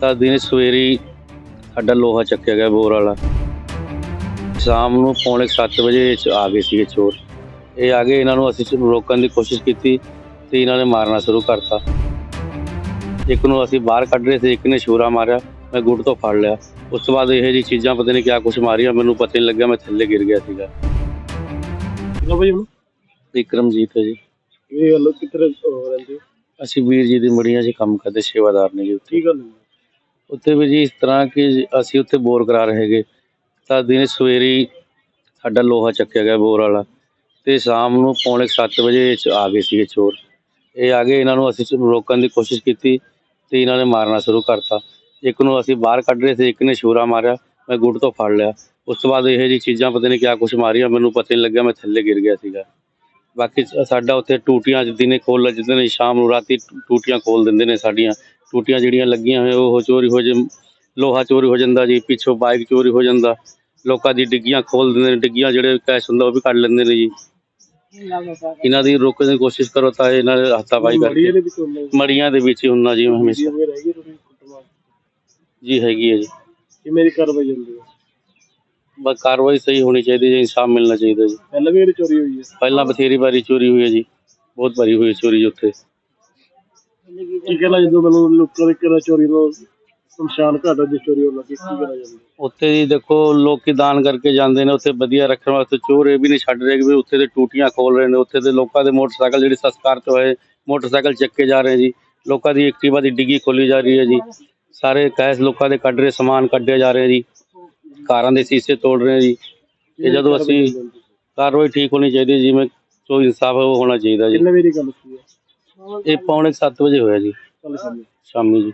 ਤਾਂ ਦਿਨ ਸਵੇਰੇ ਹੀ ਸਾਡਾ ਲੋਹਾ ਚੱਕਿਆ ਗਿਆ ਬੋਰ ਵਾਲਾ। ਸ਼ਾਮ ਨੂੰ ਪੌਣੇ 7 ਵਜੇ ਚ ਆ ਗਏ ਸੀਗੇ ਚੋਰ। ਇਹ ਆ ਗਏ ਇਹਨਾਂ ਨੂੰ ਅਸੀਂ ਰੋਕਣ ਦੀ ਕੋਸ਼ਿਸ਼ ਕੀਤੀ ਤੇ ਇਹਨਾਂ ਨੇ ਮਾਰਨਾ ਸ਼ੁਰੂ ਕਰਤਾ। ਇੱਕ ਨੂੰ ਅਸੀਂ ਬਾਹਰ ਕੱਢ ਰਹੇ ਸੀ ਇੱਕ ਨੇ ਛੁਰਾ ਮਾਰਿਆ ਮੈਂ ਗੁੱਟ ਤੋਂ ਫੜ ਲਿਆ। ਉਸ ਤੋਂ ਬਾਅਦ ਇਹ ਜੀ ਚੀਜ਼ਾਂ ਪਤਾ ਨਹੀਂ ਕਿਆ ਕੁਛ ਮਾਰੀਆਂ ਮੈਨੂੰ ਪਤਾ ਨਹੀਂ ਲੱਗਿਆ ਮੈਂ ਥੱਲੇ ਗਿਰ ਗਿਆ ਸੀਗਾ। ਲੋ ਭਾਈ ਹੁਣ? ਵਿਕਰਮਜੀਤ ਹੈ ਜੀ। ਇਹ ਗੱਲ ਕਿੱਥੇ ਰਹਿੰਦੇ ਹੋ? ਅਸੀਂ ਵੀਰ ਜੀ ਦੀ ਮੜੀਆਂ 'ਚ ਕੰਮ ਕਰਦੇ ਸੇਵਾਦਾਰ ਨੇ ਜੀ ਉੱਥੇ। ਕੀ ਗੱਲ ਹੋਈ? ਉੱਥੇ ਵੀ ਜੀ ਇਸ ਤਰ੍ਹਾਂ ਕਿ ਅਸੀਂ ਉੱਥੇ ਬੋਰ ਕਰਾ ਰਹੇ ਹੈਗੇ। ਤਾਂ ਦਿਨ ਸਵੇਰੇ ਸਾਡਾ ਲੋਹਾ ਚੱਕਿਆ ਗਿਆ ਬੋਰ ਵਾਲਾ ਤੇ ਸ਼ਾਮ ਨੂੰ ਪੌਣੇ 7 ਵਜੇ ਚ ਆ ਗਏ ਸੀਗੇ ਚੋਰ। ਇਹ ਆ ਗਏ, ਇਹਨਾਂ ਨੂੰ ਅਸੀਂ ਰੋਕਣ ਦੀ ਕੋਸ਼ਿਸ਼ ਕੀਤੀ ਤੇ ਇਹਨਾਂ ਨੇ ਮਾਰਨਾ ਸ਼ੁਰੂ ਕਰਤਾ। ਇੱਕ ਨੂੰ ਅਸੀਂ ਬਾਹਰ ਕੱਢ ਰਹੇ ਸੀ, ਇੱਕ ਨੇ ਛੁਰਾ ਮਾਰਿਆ, ਮੈਂ ਗੁੱਟ ਤੋਂ ਫੜ ਲਿਆ। ਉਸ ਤੋਂ ਬਾਅਦ ਇਹ ਜੀ ਚੀਜ਼ਾਂ ਪਤਾ ਨਹੀਂ ਕਿਆ ਕੁਛ ਮਾਰੀਆਂ, ਮੈਨੂੰ ਪਤਾ ਨਹੀਂ ਲੱਗਿਆ, ਮੈਂ ਥੱਲੇ ਗਿਰ ਗਿਆ ਸੀਗਾ। ਬਾਕੀ ਸਾਡਾ ਉੱਥੇ ਟੂਟੀਆਂ ਅੱਜ ਦਿਨੇ ਖੋਲ ਜਿੱਦਣ ਨੇ, ਸ਼ਾਮ ਨੂੰ ਰਾਤੀ ਟੂਟੀਆਂ ਖੋਲ ਦਿੰਦੇ ਨੇ ਸਾਡੀਆਂ। ਟੂਟੀਆਂ ਜਿਹੜੀਆਂ ਲੱਗੀਆਂ ਹੋਈਆਂ ਉਹ ਚੋਰੀ ਹੋ ਜਾਂ ਲੋਹਾ ਚੋਰੀ ਹੋ ਜਾਂਦਾ ਜੀ ਪਿੱਛੋਂ ਬਾਈਕ ਚੋਰੀ ਹੋ ਜਾਂਦਾ। ਲੋਕਾਂ ਦੀ ਡਿੱਗੀਆਂ ਖੋਲ ਦਿੰਦੇ ਨੇ ਡਿੱਗੀਆਂ ਜਿਹੜੇ ਕੈਸ਼ ਹੁੰਦਾ ਉਹ ਵੀ ਕੱਢ ਲੈਂਦੇ ਨੇ ਜੀ। ਇਹਨਾਂ ਦੀ ਰੋਕਣ ਦੀ ਕੋਸ਼ਿਸ਼ ਕਰੋ ਤਾਂ ਇਹਨਾਂ ਦੇ ਹੱਥਾਪਾਈ ਕਰਕੇ। ਹੁੰਦਾ ਮੜੀਆਂ ਦੇ ਵਿੱਚ ਹੀ ਹੁੰਨਾ ਜੀ ਹਮੇਸ਼ਾ। ਜੀ ਹੈਗੀ ਹੈ ਜੀ। ਕਿ ਮੇਰੀ ਕਾਰਵਾਈ ਜਾਂਦੀ ਹੈ। ਬਸ ਕਾਰਵਾਈ ਸਹੀ ਹੋਣੀ ਚਾਹੀਦੀ ਹੈ ਇਨਸਾਫ ਮਿਲਣਾ ਚਾਹੀਦਾ ਜੀ। ਪਹਿਲਾਂ ਵੀ ਚੋਰੀ ਹੋਈ ਹੈ। ਪਹਿਲਾਂ ਬਥੇਰੀ ਵਾਰੀ ਚੋਰੀ ਹੋਈ ਹੈ ਜੀ। ਬਹੁਤ ਵਾਰੀ ਹੋਈ ਚੋਰੀ ਉੱਥੇ। ਕੀ ਕਹਿਣਾ ਜਦੋਂ ਮੈਨੂੰ ਲੋਕਾਂ ਦੇ ਘਰਾਂ ਚੋਰੀ ਨੂੰ ਸ਼ਮਸ਼ਾਨ ਘਾਟਾਂ ਦੀ ਚੋਰੀ ਹੋਣ ਲੱਗੀ ਕੀ ਕਹਿਣਾ ਜਾਂਦਾ ਉੱਥੇ ਜੀ ਦੇਖੋ ਲੋਕੀ ਦਾਨ ਕਰਕੇ ਜਾਂਦੇ ਨੇ ਉੱਥੇ ਵਧੀਆ ਰੱਖਣ ਵਾਸਤੇ ਚੋਰ ਇਹ ਵੀ ਨਹੀਂ ਛੱਡ ਰਹੇ ਕਿ ਵੀ ਉੱਥੇ ਦੇ ਟੂਟੀਆਂ ਖੋਲ ਰਹੇ ਨੇ ਉੱਥੇ ਦੇ ਲੋਕਾਂ ਦੇ ਮੋਟਰਸਾਈਕਲ ਜਿਹੜੇ ਸੰਸਕਾਰ ਚ ਹੋਏ ਮੋਟਰਸਾਈਕਲ ਚੱਕੇ ਜਾ ਰਹੇ ਜੀ ਲੋਕਾਂ ਦੀ ਐਕਟਿਵਾ ਦੀ ਡਿੱਗੀ ਖੋਲੀ ਜਾ ਰਹੀ ਹੈ ਜੀ ਸਾਰੇ ਕੈਸ਼ ਲੋਕਾਂ ਦੇ ਕੱਢ ਰਹੇ ਸਮਾਨ ਕੱਢੇ ਜਾ ਰਹੇ ਜੀ ਕਾਰਾਂ ਦੇ ਸ਼ੀਸ਼ੇ ਤੋੜ ਰਹੇ ਜੀ ਇਹ ਜਦੋਂ ਅਸੀਂ ਕਾਰਵਾਈ ਠੀਕ ਹੋਣੀ ਚਾਹੀਦੀ ਜਿਵੇਂ ਜੋ ਇਨਸਾਫ ਹੈ ਉਹ ਹੋਣਾ ਚਾਹੀਦਾ ਜੀ। ਕਿੰਨੇ ਮੇਰੀ ਗੱਲ ਸੀ? ਇਹ ਪੌਣੇ 7 ਵਜੇ ਹੋਇਆ ਜੀ। ਸ਼ਾਮੀ ਜੀ।